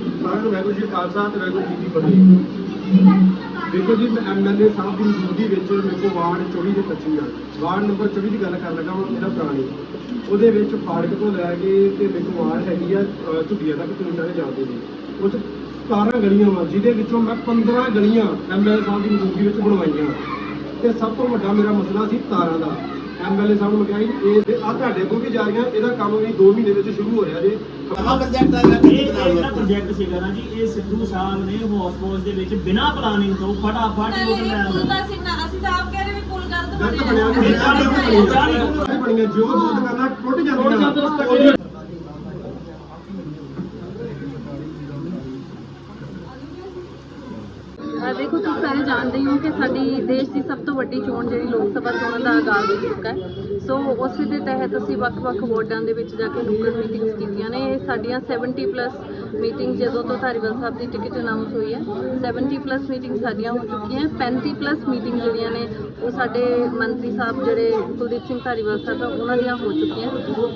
ਸਾਰਿਆਂ ਵਾਹਿਗੁਰੂ ਜੀ ਖਾਲਸਾ ਤੇ ਵਾਹਿਗੁਰੂ ਜੀ ਕੀ ਫਤਿਹ। ਦੇਖੋ ਜੀ ਮੈਂ ਐਮਐਲਏ ਸਾਹਿਬ ਦੀ ਮੌਜੂਦਗੀ ਵਿੱਚ ਮੇਰੇ ਕੋਲ ਵਾਰਡ 24 ਦੇ 25 ਆ। ਵਾਰਡ ਨੰਬਰ 24 ਦੀ ਗੱਲ ਕਰਨ ਲੱਗਾ ਹਾਂ ਇਹਦਾ ਪੁਰਾਣੀ ਉਹਦੇ ਵਿੱਚ ਫਾੜਕ ਤੋਂ ਲੈ ਕੇ ਤੇ ਮੇਰੇ ਕੋਲ ਵਾਰਡ ਹੈਗੀ ਆ ਅਹ, ਝੁੱਗੀਆਂ ਤੱਕ ਤੁਸੀਂ ਸਾਰੇ ਜਾਣਦੇ ਜੀ ਉਹ 'ਚ 17 ਗਲੀਆਂ ਵਾ ਜਿਹਦੇ ਵਿੱਚੋਂ ਮੈਂ 15 ਗਲੀਆਂ ਐਮਐਲਏ ਸਾਹਿਬ ਦੀ ਮੌਜੂਦਗੀ ਵਿੱਚ ਬਣਵਾਈਆਂ। ਤੇ ਸਭ ਤੋਂ ਵੱਡਾ ਮੇਰਾ ਮਸਲਾ ਸੀ ਤਾਰਾਂ ਦਾ। ਐਮਐਲਏ ਸਾਹਿਬ ਨੂੰ ਕਿਹਾ ਜੀ ਇਹ ਆ ਤੁਹਾਡੇ ਕੋਲ ਵੀ ਜਾ ਰਹੀਆਂ ਇਹਦਾ ਕੰਮ ਵੀ 2 ਮਹੀਨੇ ਵਿੱਚ ਸ਼ੁਰੂ ਹੋ ਰਿਹਾ ਜੇ। ਆਹ ਪ੍ਰੋਜੈਕਟ ਆ ਗਿਆ ਇਹ ਇਹ ਜਿਹੜਾ ਪ੍ਰੋਜੈਕਟ ਸੀਗਾ ਨਾ ਜੀ ਇਹ ਸਿੱਧੂ ਸਾਹਿਬ ਨੇ ਹੌਸਪੋਸ ਦੇ ਵਿੱਚ ਬਿਨਾਂ ਪਲਾਨਿੰਗ ਤੋਂ ਫਟਾਫਟ ਹੀ ਉਹਨੂੰ ਲੈ ਆਂਦਾ ਅਸੀਂ ਤਾਂ ਆਪ ਕਹਿ ਰਹੇ ਵੀ ਪੁੱਲ ਗਲਤ ਬਣਿਆ। ਬਣਿਆ। ਇਹ ਚਾਲੀ ਬਣੀਆਂ, ਚਾਲੀ ਚਾਲੀ ਬਣੀਆਂ। ਜੋ ਦੋ ਦੁਕਾਨਾਂ ਟੁੱਟ ਜਾਂਦੀਆਂ ਜਾਂਦੀਆਂ। ਅਹ ਦੇਖੋ, ਤੁਸੀਂ ਸਾਰੇ ਜਾਣਦੇ ਹੀ ਹੋ ਕਿ ਸਾਡੀ ਦੇਸ਼ ਦੀ ਸਭ ਤੋਂ ਵੱਡੀ ਚੋਣ ਜਿਹੜੀ ਲੋਕ ਸਭਾ ਚੋਣਾਂ ਦਾ ਆਗਾਜ਼ ਹੋ ਚੁੱਕਾ ਹੈ। ਸੋ ਉਸੇ ਦੇ ਤਹਿਤ ਅਸੀਂ ਵੱਖ-ਵੱਖ ਵਾਰਡਾਂ ਦੇ ਵਿੱਚ ਜਾ ਕੇ ਨੁੱਕੜ ਮੀਟਿੰਗਸ ਕੀਤੀਆਂ ਨੇ। ਇਹ ਸਾਡੀਆਂ 70 ਪਲੱਸ ਮੀਟਿੰਗ ਜਦੋਂ ਤੋਂ ਧਾਰੀਵਾਲ ਸਾਹਿਬ ਦੀ ਟਿਕਟ ਅਨਾਉਂਸ ਹੋਈ ਹੈ 70 ਪਲੱਸ ਮੀਟਿੰਗ ਸਾਡੀਆਂ ਹੋ ਚੁੱਕੀਆਂ 35 ਪਲੱਸ ਮੀਟਿੰਗ ਜਿਹੜੀਆਂ ਨੇ, ਉਹ ਸਾਡੇ ਮੰਤਰੀ ਸਾਹਿਬ ਜਿਹੜੇ ਕੁਲਦੀਪ ਸਿੰਘ ਧਾਰੀਵਾਲ ਸਾਹਿਬ ਆ, ਉਹਨਾਂ ਦੀਆਂ ਹੋ ਚੁੱਕੀਆਂ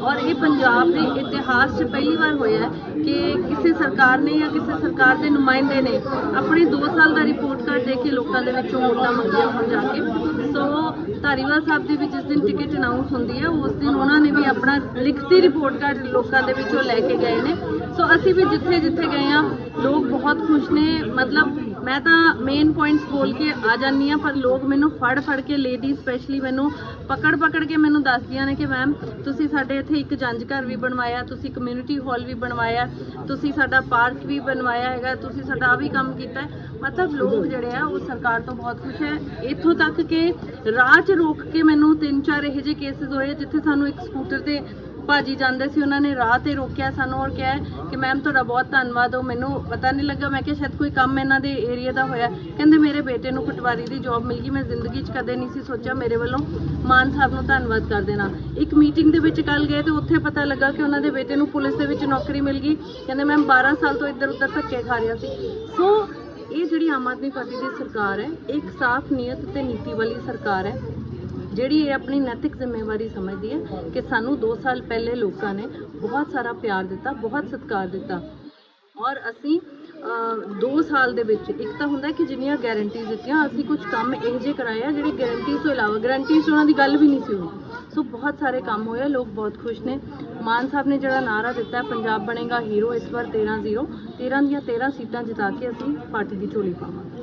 ਔਰ ਇਹ ਪੰਜਾਬ ਦੇ ਇਤਿਹਾਸ 'ਚ ਪਹਿਲੀ ਵਾਰ ਹੋਇਆ ਹੈ ਕਿ ਕਿਸੇ ਸਰਕਾਰ ਨੇ ਜਾਂ ਕਿਸੇ ਸਰਕਾਰ ਦੇ ਨੁਮਾਇੰਦੇ ਨੇ ਆਪਣੇ 2 ਸਾਲ ਦਾ ਰਿਪੋਰਟ ਕਾਰਡ ਦੇ ਕੇ ਲੋਕਾਂ ਦੇ ਵਿੱਚੋਂ ਵੋਟਾਂ ਮੰਗੀਆਂ ਹੋਣ ਜਾ ਕੇ। ਧਾਰੀਵਾਲ ਸਾਹਿਬ ਦੀ ਵੀ ਜਿਸ ਦਿਨ ਟਿਕਟ ਅਨਾਉਂਸ ਹੁੰਦੀ ਹੈ ਉਸ ਦਿਨ ਉਹਨਾਂ ਨੇ ਵੀ ਆਪਣਾ ਲਿਖਤੀ ਰਿਪੋਰਟ ਕਾਰਡ ਲੋਕਾਂ ਦੇ ਵਿੱਚੋਂ ਲੈ ਕੇ ਗਏ ਨੇ। ਸੋ ਅਸੀਂ ਵੀ ਜਿੱਥੇ ਜਿੱਥੇ ਗਏ ਆ, ਲੋਕ ਬਹੁਤ ਖੁਸ਼ ਨੇ। ਮਤਲਬ ਮੈਂ ਤਾਂ ਮੇਨ ਪੁਆਇੰਟਸ ਬੋਲ ਕੇ ਆ ਜਾਂਦੀ ਆ ਪਰ ਲੋਕ ਮੈਨੂੰ ਫੜ ਫੜ ਕੇ ਲੇਡੀ ਸਪੈਸ਼ਲੀ ਮੈਨੂੰ ਪਕੜ ਪਕੜ ਕੇ ਮੈਨੂੰ ਦੱਸਦੀਆਂ ਨੇ ਕਿ ਮੈਮ ਤੁਸੀਂ ਸਾਡੇ ਇੱਥੇ ਇੱਕ ਜੰਜ ਘਰ ਵੀ ਬਣਵਾਇਆ, ਤੁਸੀਂ ਕਮਿਊਨਿਟੀ ਹਾਲ ਵੀ ਬਣਵਾਇਆ, ਤੁਸੀਂ ਸਾਡਾ ਪਾਰਕ ਵੀ ਬਣਵਾਇਆ ਹੈਗਾ, ਤੁਸੀਂ ਸਾਡਾ ਆਹ ਵੀ ਕੰਮ ਕੀਤਾ ਮਤਲਬ ਲੋਕ ਜਿਹੜੇ ਆ, ਉਹ ਸਰਕਾਰ ਤੋਂ ਬਹੁਤ ਖੁਸ਼ ਹੈ। ਇੱਥੋਂ ਤੱਕ ਕਿ ਰਾਹ 'ਚ ਰੋਕ ਕੇ ਮੈਨੂੰ ਤਿੰਨ ਚਾਰ ਇਹੋ ਜਿਹੇ ਕੇਸਿਸ ਹੋਏ, ਜਿੱਥੇ ਸਾਨੂੰ ਇੱਕ ਸਕੂਟਰ ਤੇ ਭਾਜੀ ਜਾਂਦੇ ਸੀ, ਉਹਨਾਂ ਨੇ ਰਾਹ ਤੇ ਰੋਕਿਆ ਸਾਨੂੰ ਔਰ ਕਿਹਾ ਕਿ ਮੈਮ ਤੁਹਾਡਾ ਬਹੁਤ ਧੰਨਵਾਦ ਹੋ ਮੈਨੂੰ ਪਤਾ ਨਹੀਂ ਲੱਗਾ, ਮੈਂ ਕਿਹਾ ਸ਼ਾਇਦ ਕੋਈ ਕੰਮ ਇਹਨਾਂ ਦੇ ਏਰੀਆ ਦਾ ਹੋਇਆ। ਕਹਿੰਦੇ ਮੇਰੇ ਬੇਟੇ ਨੂੰ ਪਟਵਾਰੀ ਦੀ ਜੌਬ ਮਿਲ ਗਈ, ਮੈਂ ਜ਼ਿੰਦਗੀ 'ਚ ਕਦੇ ਨਹੀਂ ਸੀ ਸੋਚਿਆ ਮੇਰੇ ਵੱਲੋਂ ਮਾਨ ਸਾਹਿਬ ਨੂੰ ਧੰਨਵਾਦ ਕਰ ਦੇਣਾ। ਇੱਕ ਮੀਟਿੰਗ ਦੇ ਵਿੱਚ ਕੱਲ ਗਏ ਤੇ ਉੱਥੇ ਪਤਾ ਲੱਗਾ ਕਿ ਉਹਨਾਂ ਦੇ ਬੇਟੇ ਨੂੰ ਪੁਲਿਸ ਦੇ ਵਿੱਚ ਨੌਕਰੀ ਮਿਲ ਗਈ। ਕਹਿੰਦੇ ਮੈਮ 12 ਸਾਲ ਤੋਂ ਇੱਧਰ ਉੱਧਰ ਧੱਕੇ ਖਾ ਰਿਹਾ ਸੀ। ਸੋ ਇਹ ਜਿਹੜੀ ਆਮ ਆਦਮੀ ਪਾਰਟੀ ਦੀ ਸਰਕਾਰ ਹੈ, ਇਹ ਇੱਕ ਸਾਫ਼ ਨੀਅਤ ਤੇ ਨੀਤੀ ਵਾਲੀ ਸਰਕਾਰ ਹੈ। ਜਿਹੜੀ ਇਹ ਆਪਣੀ ਨੈਤਿਕ ਜ਼ਿੰਮੇਵਾਰੀ ਸਮਝਦੀ ਹੈ ਕਿ ਸਾਨੂੰ 2 ਸਾਲ ਪਹਿਲੇ ਲੋਕਾਂ ਨੇ ਬਹੁਤ ਸਾਰਾ ਪਿਆਰ ਦਿੱਤਾ ਬਹੁਤ ਸਤਿਕਾਰ ਦਿੱਤਾ। ਔਰ ਅਸੀਂ 2 ਸਾਲ ਦੇ ਵਿੱਚ ਇੱਕ ਤਾਂ ਹੁੰਦਾ ਕਿ ਜਿੰਨੀਆਂ ਗਾਰੰਟੀਜ਼ ਦਿੱਤੀਆਂ ਅਸੀਂ ਕੁਝ ਕੰਮ ਇਹੋ ਜਿਹੇ ਕਰਾਏ ਆ ਜਿਹੜੇ ਗਾਰੰਟੀਜ਼ ਤੋਂ ਇਲਾਵਾ ਗਾਰੰਟੀਜ਼ ਉਹਨਾਂ ਦੀ ਗੱਲ ਵੀ ਨਹੀਂ ਸੀ ਹੋਈ। ਸੋ ਬਹੁਤ ਸਾਰੇ ਕੰਮ ਹੋਏ ਆ, ਲੋਕ ਬਹੁਤ ਖੁਸ਼ ਨੇ। ਮਾਨ ਸਾਹਿਬ ਨੇ ਜਿਹੜਾ ਨਾਰਾ ਦਿੱਤਾ ਪੰਜਾਬ ਬਣੇਗਾ ਹੀਰੋ ਇਸ ਵਾਰ 13 0 13 ਦੀਆਂ 13 ਸੀਟਾਂ ਜਿਤਾ ਕੇ ਅਸੀਂ ਪਾਰਟੀ ਦੀ ਝੋਲੀ ਪਾਵਾਂਗੇ।